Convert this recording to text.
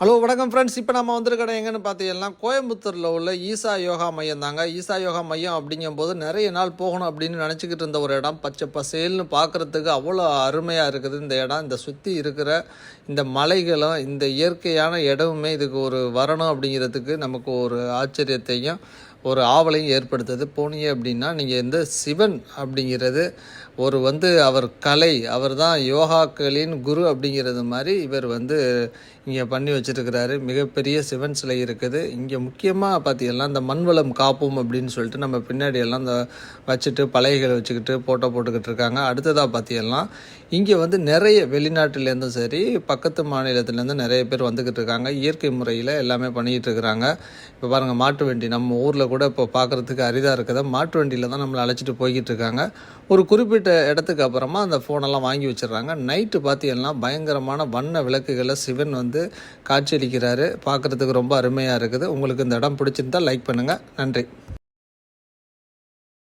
Hello வணக்கம் friends இப்போ நம்ம வந்திருக்கிற எங்கன்னு பார்த்தீங்கன்னா கோயம்புத்தூரில் உள்ள ஈசா யோகா மையம் தாங்க. ஈசா யோகா மையம் அப்படிங்கும்போது நிறைய நாள் போகணும் அப்படின்னு நினச்சிக்கிட்டு இருந்த ஒரு இடம். பச்சை பசேல்னு பார்க்குறதுக்கு அவ்வளோ அருமையாக இருக்குது இந்த இடம். இந்த சுற்றி இருக்கிற இந்த மலைகளும் இந்த இயற்கையான இடமுமே இதுக்கு ஒரு வரணும் அப்படிங்கிறதுக்கு நமக்கு ஒரு ஆச்சரியத்தையும் ஒரு ஆவலையும் ஏற்படுத்துது. போனீங்க அப்படின்னா நீங்கள் இந்த சிவன் அப்படிங்கிறது ஒரு வந்து அவர் கலை அவர் தான் யோகாக்களின் குரு அப்படிங்கிறது மாதிரி இவர் வந்து இங்கே பண்ணி வச்சுருக்கிறாரு. மிகப்பெரிய சிவன் சிலை இருக்குது. இங்கே முக்கியமாக பார்த்தீங்கன்னா இந்த மண்வளம் காப்போம் அப்படின்னு சொல்லிட்டு நம்ம பின்னாடி எல்லாம் இந்த வச்சுட்டு பழையகளை வச்சுக்கிட்டு ஃபோட்டோ போட்டுக்கிட்டு இருக்காங்க. அடுத்ததாக பார்த்தீங்கன்னா இங்கே வந்து நிறைய வெளிநாட்டிலேருந்தும் சரி பக்கத்து மாநிலத்துலேருந்து நிறைய பேர் வந்துக்கிட்டு இருக்காங்க. இயற்கை முறையில் எல்லாமே பண்ணிக்கிட்டு இருக்கிறாங்க. இப்போ பாருங்கள் மாட்டு வண்டி நம்ம ஊரில் கூட இப்போ பார்க்குறதுக்கு அரிதாக இருக்குது? மாட்டு வண்டியில் தான் நம்மளை அழைச்சிட்டு போய்கிட்டு இருக்காங்க. ஒரு குறிப்பிட்ட இடத்துக்கு அப்புறமா அந்த ஃபோனெல்லாம் வாங்கி வச்சிடுறாங்க. நைட்டு பார்த்தீங்கன்னா பயங்கரமான வண்ண விளக்குகளை சிவன் வந்து காட்சியளிக்கிறாரு பார்க்குறதுக்கு ரொம்ப அருமையாக இருக்குது. உங்களுக்கு இந்த இடம் பிடிச்சிருந்தால் லைக் பண்ணுங்கள் நன்றி.